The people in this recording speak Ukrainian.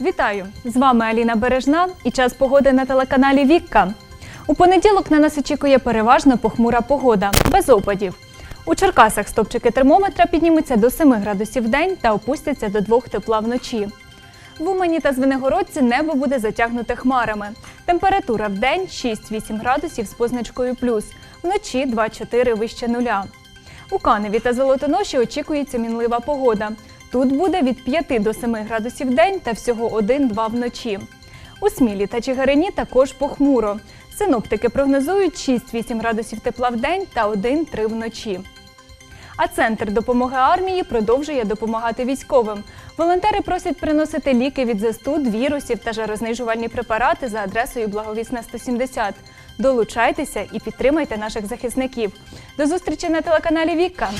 Вітаю! З вами Аліна Бережна і час погоди на телеканалі Вікка. У понеділок на нас очікує переважно похмура погода, без опадів. У Черкасах стопчики термометра піднімуться до 7 градусів в день та опустяться до 2 тепла вночі. В Умані та Звенигородці небо буде затягнуте хмарами. Температура в день 6-8 градусів з позначкою плюс, вночі 2-4 вище нуля. У Каневі та Золотоноші очікується мінлива погода. Тут буде від 5 до 7 градусів день та всього 1-2 вночі. У Смілі та Чигарині також похмуро. Синоптики прогнозують 6-8 градусів тепла в день та 1-3 вночі. А центр допомоги армії продовжує допомагати військовим. Волонтери просять приносити ліки від застуд, вірусів та жарознижувальні препарати за адресою Благовісна 170. Долучайтеся і підтримайте наших захисників. До зустрічі на телеканалі Вікка.